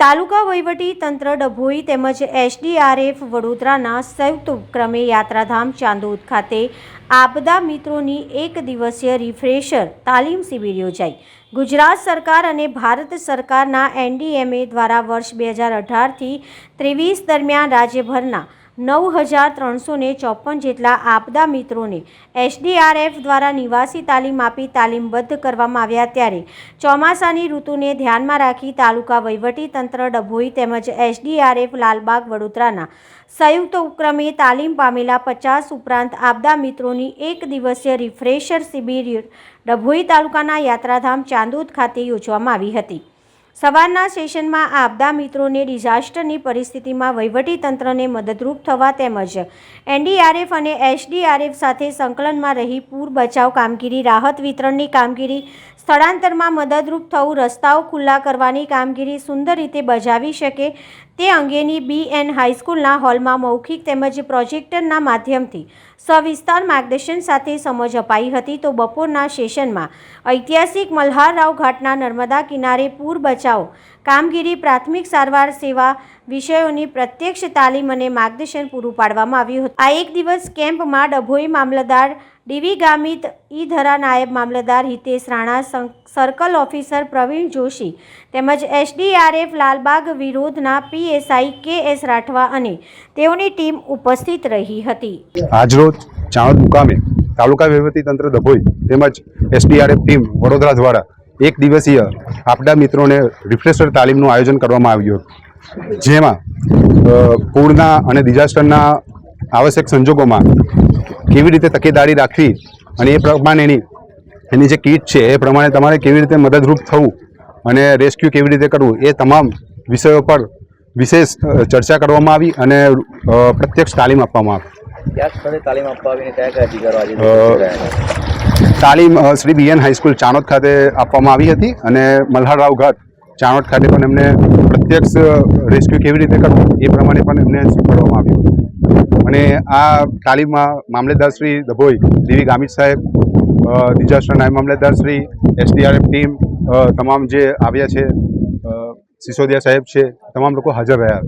તાલુકા વહીવટી તંત્ર ડભોઈ તેમજ એસડીઆરએફ વડોદરાના સંયુક્ત ઉપક્રમે યાત્રાધામ ચાંદોદ ખાતે આપદા મિત્રોની એક દિવસીય રિફ્રેશર તાલીમ શિબિર યોજાઈ. ગુજરાત સરકાર અને ભારત સરકારના એનડીએમએ દ્વારા વર્ષ બે હજાર અઢારથી ત્રેવીસ દરમિયાન રાજ્યભરના નવ હજાર ત્રણસો ચોપન જેટલા આપદા મિત્રોને એસડીઆરએફ દ્વારા નિવાસી તાલીમ આપી તાલીમબદ્ધ કરવામાં આવ્યા ત્યારે ચોમાસાની ઋતુને ધ્યાનમાં રાખી તાલુકા વહીવટી તંત્ર, ડભોઈ તેમજ એસડીઆરએફ લાલબાગ, વડોદરાના સંયુક્ત ઉપક્રમે તાલીમ પામેલા પચાસ ઉપરાંત આપદા મિત્રોની એક દિવસીય રિફ્રેશર શિબિર ડભોઈ તાલુકાના યાત્રાધામ ચાંદોદ ખાતે યોજવામાં આવી હતી. સવારના સેશનમાં આપદા મિત્રોને ડિઝાસ્ટરની પરિસ્થિતિમાં તંત્રને મદદરૂપ થવા તેમજ એનડીઆરએફ અને એસડીઆરએફ સાથે સંકલનમાં રહી પૂર બચાવ કામગીરી, રાહત વિતરણની કામગીરી, સ્થળાંતરમાં મદદરૂપ થવું, રસ્તાઓ ખુલ્લા કરવાની કામગીરી સુંદર રીતે બજાવી શકે તે અંગેની બી એન હાઈસ્કૂલના હોલમાં મૌખિક તેમજ પ્રોજેક્ટરના માધ્યમથી સવિસ્તાર માર્ગદર્શન સાથે સમજ અપાઈ હતી તો બપોરના સેશનમાં ઐતિહાસિક મલ્હારરાવ ઘાટના નર્મદા કિનારે પૂર બચાવ, કામગીરી, પ્રાથમિક સારવાર સેવા વિષયોની પ્રત્યક્ષ તાલીમ અને માર્ગદર્શન પૂરું પાડવામાં આવ્યું હતું. આ એક દિવસ કેમ્પમાં ડભોઈ મામલતદાર ડીવી ગામિત ઈધરા નાયબ મામલતદાર હિતેશ રાણા સર્કલ ઓફિસર પ્રવીણ જોશી તેમજ એસડીઆરએફ લાલબાગ વિરોધના પીએસઆઈ કે એસ રાઠવા અને તેઓની ટીમ ઉપસ્થિત રહી હતી. આજરોજ ચાણોદ મુકામે તાલુકા તંત્ર ડભોઈ તેમજ એસડીઆરએફ ટીમ વડોદરા દ્વારા એક દિવસીય આપડા મિત્રોને રિફ્રેશર તાલીમનું આયોજન કરવામાં આવ્યું હતું. જેમાં પૂરના અને ડિઝાસ્ટરના આવશ્યક સંજોગોમાં કેવી રીતે તકેદારી રાખવી અને એ પ્રમાણેની એની જે કીટ છે એ પ્રમાણે તમારે કેવી રીતે મદદરૂપ થવું અને રેસ્ક્યુ કેવી રીતે કરવું એ તમામ વિષયો પર વિશેષ ચર્ચા કરવામાં આવી અને પ્રત્યક્ષ તાલીમ આપવામાં આવી. તાલીમ Shri B Shri B N high school Chanod ખાતે આપવામાં આવી હતી અને મલ્હારરાવ ઘાટ ચાણોદ ખાતે પણ એમને પ્રત્યક્ષ રેસ્ક્યુ કેવી રીતે કરવું એ પ્રમાણે પણ એમને શીખવાડવામાં આવ્યું અને આ તાલીમમાં મામલેદાર શ્રી ડભોઈ દીવી ગામિત સાહેબ ડિઝાસ્ટર નાયબ મામલેદાર શ્રી, એસડીઆરએફ ટીમ તમામ જે આવ્યા છે સિસોદિયા સાહેબ છે, તમામ લોકો હાજર રહ્યા.